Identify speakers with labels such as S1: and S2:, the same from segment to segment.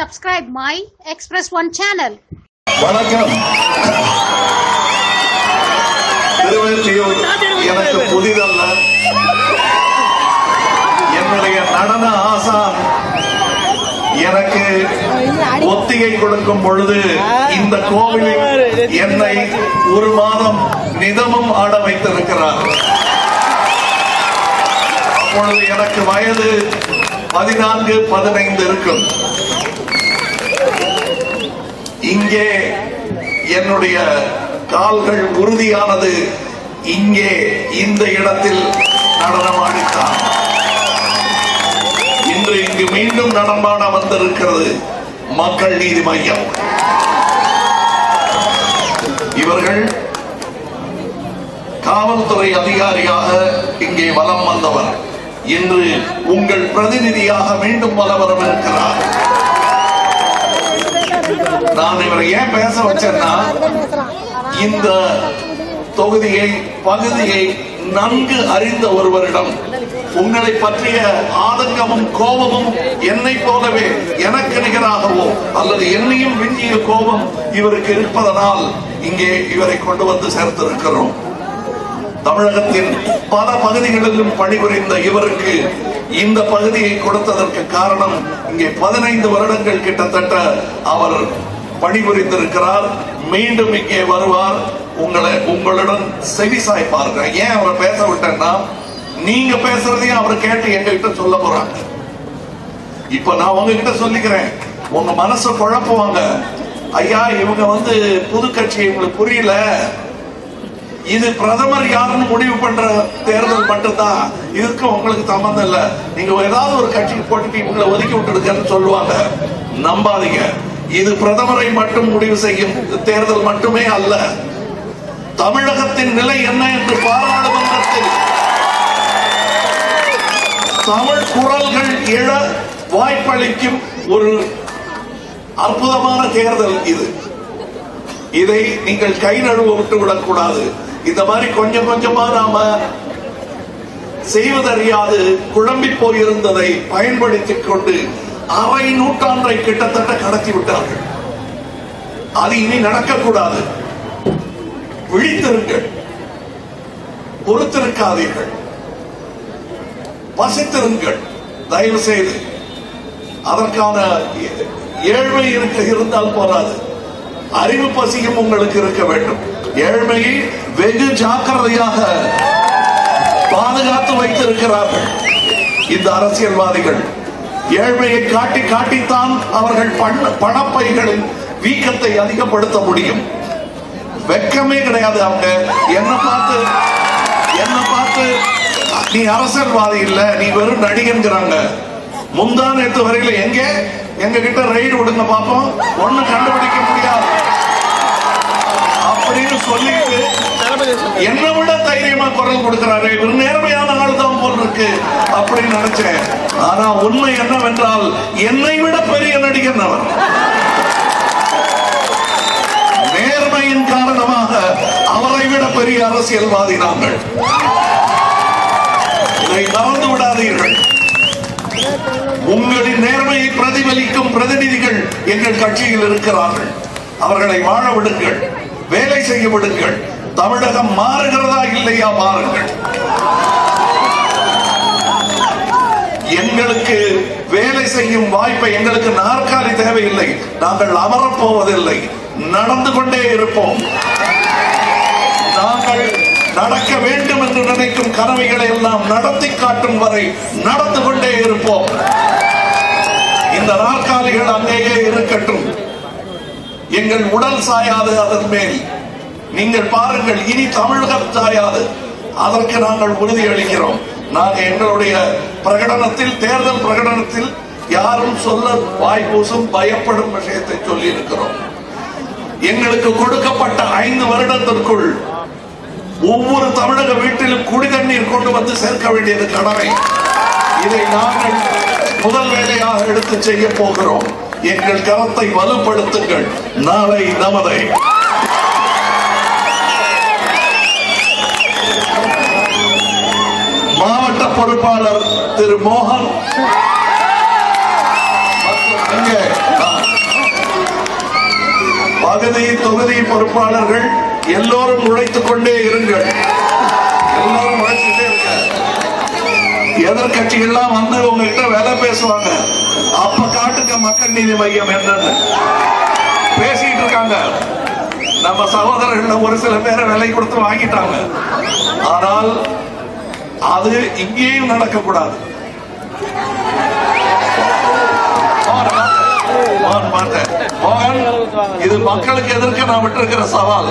S1: subscribe my Express One channel.
S2: வணக்கம். எனக்கு புதிதல்ல. என்னுடைய நடன ஆசான் எனக்கு ஒத்திகை கொடுக்கும் பொழுது இந்த கோவிலில் என்னை ஒரு மாதம் நிதமும் ஆட வைத்திருக்கிறார். அப்பொழுது எனக்கு வயது பதினான்கு பதினைந்து இருக்கும். இங்கே என்னுடைய கால்கள் உறுதியானது இங்கே இந்த இடத்தில் நடனமாடித்தான். இன்று இங்கு மீண்டும் நடனமாட வந்திருக்கிறது மக்கள் நீதி மையம். இவர்கள் காவல்துறை அதிகாரியாக இங்கே வலம் வந்தவர். இன்று உங்கள் பிரதிநிதியாக மீண்டும் வலம் வரவிருக்கிறார். நான் இவரை ஏன் பேச வச்சேன்னா இந்த தொகுதியை பகுதியை நன்கு அறிந்த ஒருவரிடம் உங்களை பற்றிய ஆதங்கமும் கோபமும் என்னை போலவே எனக்கு நிகராகவோ அல்லது என்னையும் விஞ்சிய கோபம் இவருக்கு இருப்பதனால் இங்கே இவரை கொண்டு வந்து சேர்த்திருக்கிறோம். தமிழகத்தின் பல பகுதிகளிலும் பணிபுரிந்த இவருக்கு இந்த பகுதியை கொடுத்ததற்கு காரணம் இங்கே பதினைந்து வருடங்கள் கிட்டத்தட்ட அவர் பணிபுரிந்திருக்கிறார். மீண்டும் இங்கே வருவார். உங்களை உங்களுடன் செவி சாய்ப்பார்கள். ஏன் அவரை பேச விட்டேன்னா நீங்க பேசுறதையும் அவர் கேட்டு எங்ககிட்ட சொல்ல போறாங்க. இப்ப நான் உங்ககிட்ட சொல்லிக்கிறேன். உங்க மனசை குழப்புவாங்க. ஐயா இவங்க வந்து புது கட்சி இவங்களுக்கு புரியல. இது பிரதமர் யாருன்னு முடிவு பண்ற தேர்தல் மட்டும்தான். இதுக்கு உங்களுக்கு சம்பந்தம் இல்ல. நீங்க ஏதாவது ஒரு கட்சிக்கு போட்டுட்டு இவங்களை ஒதுக்கி விட்டுருக்கன்னு சொல்லுவாங்க. நம்பாதீங்க. இது பிரதமரை மட்டும் முடிவு செய்யும். தேர்தல் மட்டுமே அல்ல. தமிழகத்தின் நிலை என்ன என்று பாராளுமன்றத்தில் தமிழ் குரல்கள் எழ வாய்ப்பளிக்கும் ஒரு அற்புதமான தேர்தல் இது. இதை நீங்கள் கை நழுவ விட்டு விடக்கூடாது. இந்த மாதிரி கொஞ்சம் கொஞ்சமா நாம செய்வதறியாது குழம்பி போயிருந்ததை பயன்படுத்திக் கொண்டு அரை நூற்றாண்டை கிட்டத்தட்ட கடத்தி விட்டார்கள். அது இனி நடக்கக்கூடாது. விழித்திருங்கள். பொறுத்திருக்காதீர்கள். பசித்திருங்கள் தயவு செய்து அதற்கான ஏழ்மை இருக்க இருந்தால் போராது அறிவு பசியும் உங்களுக்கு இருக்க வேண்டும். ஏழ்மையை வெகு ஜாக்கிரதையாக பாதுகாத்து வைத்திருக்கிறார்கள். இந்த அரசியல்வாதிகள் ஏழ்மையை காட்டி காட்டித்தான் அவர்கள் பண்ண பணப்பைகளின் வீக்கத்தை அதிகப்படுத்த முடியும். வெக்கமே கிடையாது அவங்க. என்ன பார்த்து என்ன பார்த்து நீ அரசியல்வாதி இல்ல நீ வெறும் நடிகன்கிறாங்க. முந்தா நேற்று வரையில எங்க? எங்க கிட்ட ரைடு விடுங்க பாப்போம். ஒண்ணு கண்டுபிடிக்க முடியாது. அப்படின்னு சொல்லிட்டு என்னை விட தைரியமா குரல் கொடுக்கிறாரு. இவர் நேர்மையான ஆள் தான் போல் இருக்கு. அப்படின்னு நினைச்சேன். ஆனா உண்மை என்னவென்றால் என்னை விட பெரிய நடிகர் அவர் நேர்மையின் காரணமாக அவரை விட பெரிய அரசியல்வாதி நாங்கள். இதை மறந்து விடாதீர்கள். உங்களின் நேர்மையை பிரதிபலிக்கும் பிரதிநிதிகள் எங்கள் கட்சியில் இருக்கிறார்கள். அவர்களை வாழ விடுங்கள் வேலை செய்ய விடுங்கள். தமிழகம் மாறுகிறதா இல்லையா மாறுங்கள் எங்களுக்கு வேலை செய்யும் வாய்ப்பை எங்களுக்கு நாற்காலி தேவையில்லை. நாங்கள் அமரப் போவதில்லை நடந்து கொண்டே இருப்போம். நாங்கள் நடக்க வேண்டும் என்று நினைக்கும் கனவைகளை எல்லாம் நடத்தி காட்டும் வரை நடந்து கொண்டே இருப்போம். இந்த நாற்காலிகள் அங்கேயே இருக்கட்டும். எங்கள் உடல் சாயாது அதன் மேல். நீங்கள் பாருங்கள் இனி தமிழகம் சாயாது. அதற்கு நாங்கள் உறுதியளிக்கிறோம் நாங்கள் எங்களுடைய பிரகடனத்தில் தேர்தல் பிரகடனத்தில் யாரும் சொல்ல வாய்ப்பூசும் பயப்படும் விஷயத்தை சொல்லி இருக்கிறோம் எங்களுக்கு கொடுக்கப்பட்ட ஐந்து வருடத்திற்குள் ஒவ்வொரு தமிழக வீட்டிலும் குடி தண்ணீர் கொண்டு வந்து சேர்க்க வேண்டியது கடமை. இதை நாங்கள் முதல் வேலையாக எடுத்து செய்ய போகிறோம். எங்கள் கரத்தை வலுப்படுத்துங்கள். நாளை நமதை. திரு மோகன் பகுதி தொகுதி பொறுப்பாளர்கள் எல்லோரும் உழைத்துக் கொண்டே இருங்கள். எல்லோரும் உழைச்சிட்டே இருங்க. எதிர்கட்சிகள்லாம் வந்து உங்ககிட்ட வேலை பேசுவாங்க. அப்ப காட்டுக்க மக்கள் நீதி மையம் என்னன்னு பேசிட்டு இருக்காங்க. நம்ம சகோதரர்கள் ஒரு சில பேரை விலை கொடுத்து வாங்கிட்டாங்க. ஆனால் அது இங்கேயும் நடக்கக்கூடாது. இது மக்களுக்கு எதிர்க்க நான் விட்டிருக்கிற சவால்.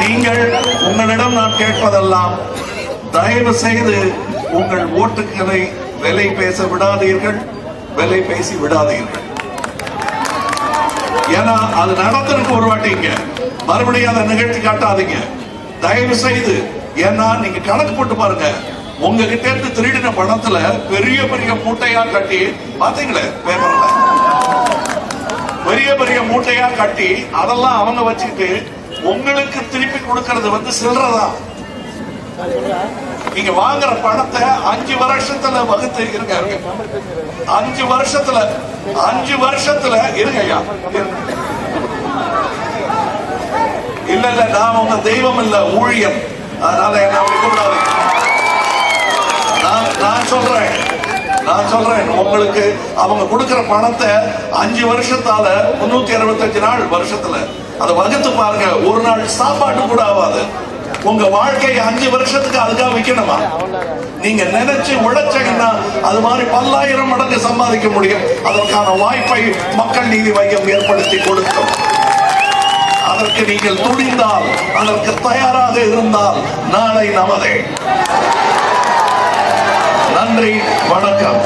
S2: நீங்கள் உங்களிடம் நான் கேட்பதெல்லாம் தயவு செய்து உங்கள் ஓட்டுக்களை விலை பேச விடாதீர்கள் விலை பேசி விடாதீர்கள். ஏன்னா அது நடத்திருக்கு ஒரு வாட்டிங்க மறுபடியும் அதை நிகழ்த்தி காட்டாதீங்க. தயவு செய்து ஏன்னா நீங்க கணக்கு போட்டு பாருங்க. உங்ககிட்ட இருந்து திருடின பணத்துல பெரிய பெரிய மூட்டையா கட்டி பாத்தீங்களே பேப்பர்ல? பெரிய பெரிய மூட்டையா கட்டி அதெல்லாம் அவங்க வச்சுக்கிட்டு உங்களுக்கு திருப்பி கொடுக்கறது வந்து சில்லறதா? நீங்க வாங்குற பணத்தை அஞ்சு வருஷத்துல வகுத்து இருங்க. அஞ்சு வருஷத்துல அஞ்சு வருஷத்துல இருங்க ஐயா. இல்ல இல்ல நான் உங்க தெய்வம் இல்ல ஊழியம். அதனால என்ன அப்படி கூடாது நான் நான் சொல்றேன். நான் சொல்றேன். உங்களுக்கு அவங்க கொடுக்கிற பணத்தை அஞ்சு வருஷத்தால முன்னூத்தி அறுபத்தஞ்சு நாள் வருஷத்துல. அதை வகுத்து பாருங்க. ஒரு நாள் சாப்பாடு கூட ஆகாது. உங்க வாழ்க்கையை அஞ்சு வருஷத்துக்கு அதுக்காக விற்கணுமா? நீங்க நினைச்சு உழைச்சீங்கன்னா அது மாதிரி பல்லாயிரம் மடங்கு சம்பாதிக்க முடியும். அதற்கான வாய்ப்பை மக்கள் நீதி மையம் ஏற்படுத்தி கொடுக்கும். அதற்கு நீங்கள் துணிந்தால் அதற்கு தயாராக இருந்தால் நாளை நமதே. நன்றி வணக்கம்.